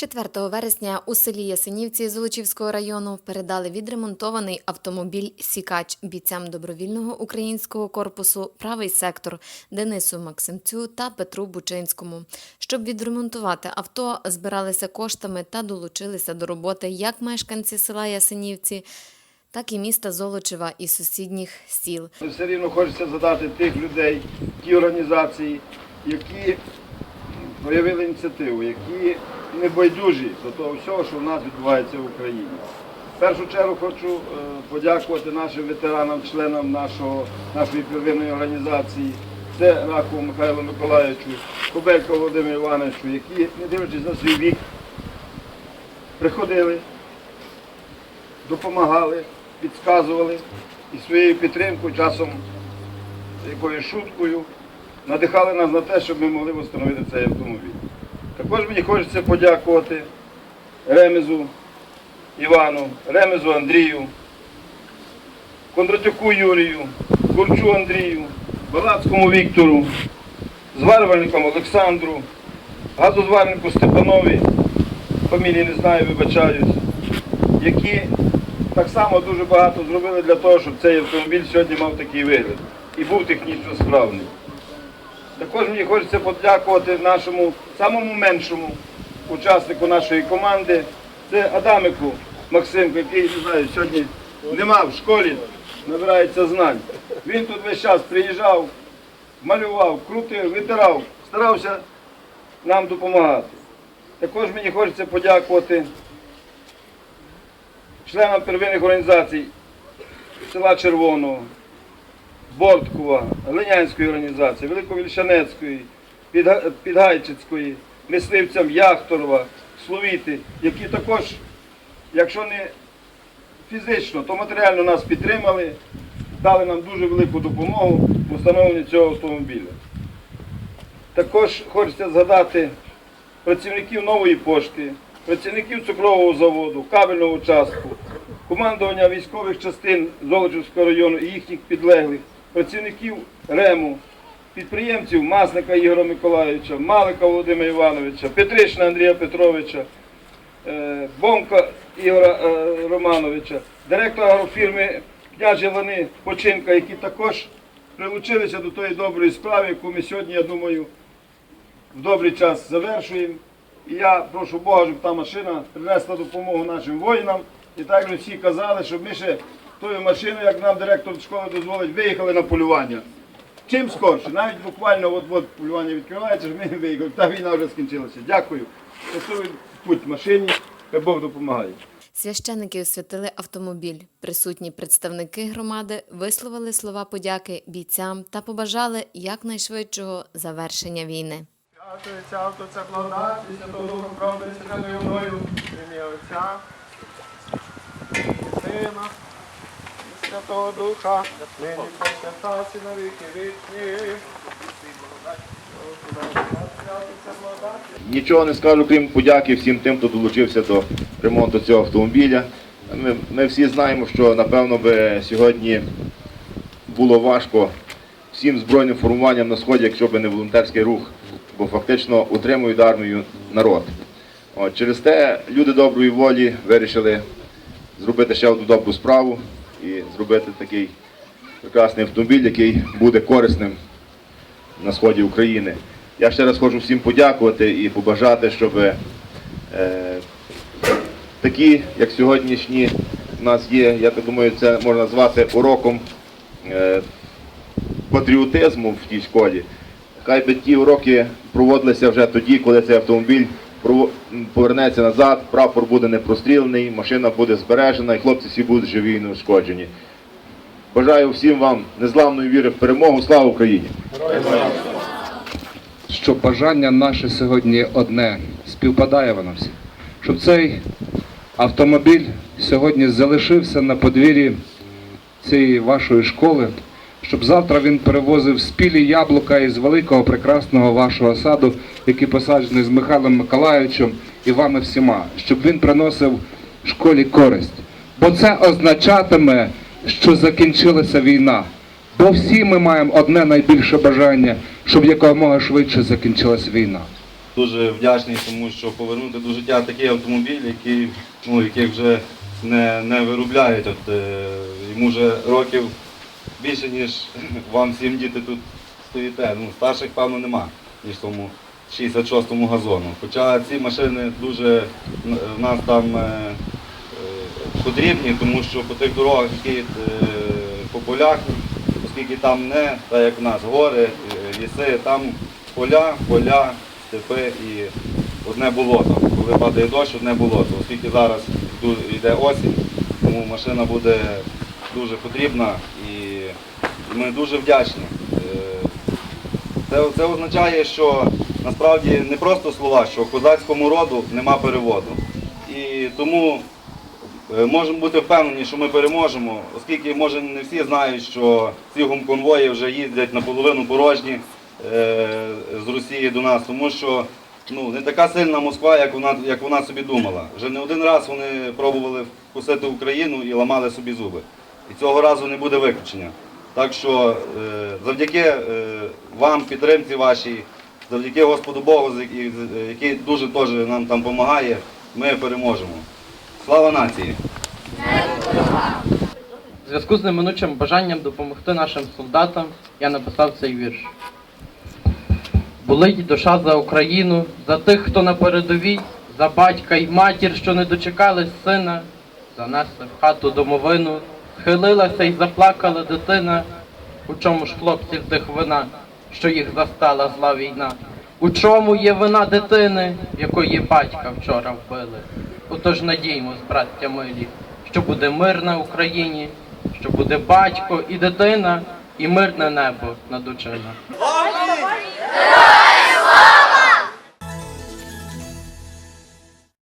4 вересня у селі Ясенівці Золочівського району передали відремонтований автомобіль Сікач бійцям добровільного українського корпусу Правий сектор Денису Максимцю та Петру Бучинському. Щоб відремонтувати авто, збиралися коштами та долучилися до роботи як мешканці села Ясенівці, так і міста Золочева і сусідніх сіл. Все рівно хочеться задати тих людей, ті організації, які проявили ініціативу, які не байдужі до того всього, що в нас відбувається в Україні. В першу чергу хочу е, подякувати нашим ветеранам, членам нашого, нашої первинної організації. Це Ракову Михайлу Миколаївичу, Кобелько Володимиру Івановичу, які, не дивлячись на свій вік, приходили, допомагали, підказували і своєю підтримкою, часом якоюсь шуткою, надихали нас на те, щоб ми могли встановити цей автомобіль. Також мені хочеться подякувати Ремезу Івану, Ремезу Андрію, Кондратюку Юрію, Курчу Андрію, Балацькому Віктору, зварювальникам Олександру, газозварнику Степанові, фамілії не знаю, вибачаюсь, які так само дуже багато зробили для того, щоб цей автомобіль сьогодні мав такий вигляд і був технічно справний. Також мені хочеться подякувати нашому самому меншому учаснику нашої команди. Це Адамику Максимку, який не знаю, сьогодні нема в школі, набирається знань. Він тут весь час приїжджав, малював, крутив, витирав, старався нам допомагати. Також мені хочеться подякувати членам первинних організацій села Червоного, Борткова, Глинянської організації, Великовільшанецької, Підгайчицької, мисливцям Яхторова, Словіти, які також, якщо не фізично, то матеріально нас підтримали, дали нам дуже велику допомогу в встановленні цього автомобіля. Також хочеться згадати працівників нової пошти, працівників цукрового заводу, кабельного участку, командування військових частин Золочівського району і їхніх підлеглих, працівників РЕМу, підприємців Масника Ігоря Миколаївича, Малика Володимира Івановича, Петришина Андрія Петровича, е, Бомка Ігора е, Романовича, директора агрофірми княжі Лани Починка, які також прилучилися до тої доброї справи, яку ми сьогодні, я думаю, в добрий час завершуємо. І я прошу Бога, щоб та машина принесла допомогу нашим воїнам. І так як всі казали, щоб ми ще тою машиною, як нам директор школи дозволить, виїхали на полювання. Чим скорше, навіть буквально от-от полювання відкривається, ми виїхали. Та війна вже скінчилася. Дякую. Путь машині, хай Бог допомагає. Священники освятили автомобіль. Присутні представники громади висловили слова подяки бійцям та побажали якнайшвидшого завершення війни. Святується авто, це благодать, і Святого Духа правди, святою мною, ім'я Отця, Сина, Святого Духа, нині повсякчас і на віки вічні. Нічого не скажу, крім подяки всім тим, хто долучився до ремонту цього автомобіля. Ми, ми всі знаємо, що напевно би сьогодні було важко всім збройним формуванням на сході, якщо б не волонтерський рух, бо фактично утримують армію народ. От, через те люди доброї волі вирішили зробити ще одну добру справу зробити такий прекрасний автомобіль, який буде корисним на сході України. Я ще раз хочу всім подякувати і побажати, щоб е, такі, як сьогоднішні, у нас є, я так думаю, це можна назвати уроком е, патріотизму в тій школі. Хай би ті уроки проводилися вже тоді, коли цей автомобіль повернеться назад, прапор буде не прострілений, машина буде збережена і хлопці всі будуть живі і неушкоджені. Бажаю всім вам незламної віри в перемогу. Слава Україні! що бажання наше сьогодні одне, співпадає воно всі. Щоб цей автомобіль сьогодні залишився на подвір'ї цієї вашої школи, щоб завтра він перевозив спілі яблука із великого прекрасного вашого саду, який посаджений з Михайлом Миколаївичем і вами всіма, щоб він приносив школі користь. Бо це означатиме, що закінчилася війна. Бо всі ми маємо одне найбільше бажання, щоб якомога швидше закінчилась війна. дуже вдячний, тому що повернути до життя такий автомобіль, який, ну, яких вже не, не виробляють. От, е, йому вже років більше, ніж вам всім діти тут стоїте. Ну, старших, певно, нема, ніж тому 66-му газону. Хоча ці машини дуже в нас там е, потрібні, тому що по тих дорогах, які е, по полях, оскільки там не, так як в нас, гори, е, ліси, там поля, поля, степи і одне болото. Коли падає дощ, одне болото. Оскільки зараз йде осінь, тому машина буде дуже потрібна і ми дуже вдячні. Е, Це, це означає, що насправді не просто слова, що козацькому роду нема переводу. І тому можемо бути впевнені, що ми переможемо, оскільки може не всі знають, що ці гумконвої вже їздять наполовину порожні е, з Росії до нас, тому що ну, не така сильна Москва, як вона, як вона собі думала. Вже не один раз вони пробували вкусити Україну і ламали собі зуби. І цього разу не буде виключення. Так що е, завдяки е, вам, підтримці вашій, завдяки Господу Богу, який дуже теж нам там допомагає, ми переможемо. Слава нації! В зв'язку з неминучим бажанням допомогти нашим солдатам я написав цей вірш. Болить душа за Україну, за тих, хто на передовій, за батька й матір, що не дочекались сина, занесли в хату домовину, схилилася й заплакала дитина. У чому ж хлопці з тих вина, що їх застала зла війна? У чому є вина дитини, якої батька вчора вбили? Отож надіймось, браття милі, що буде мир на Україні, що буде батько і дитина, і мирне небо над очима.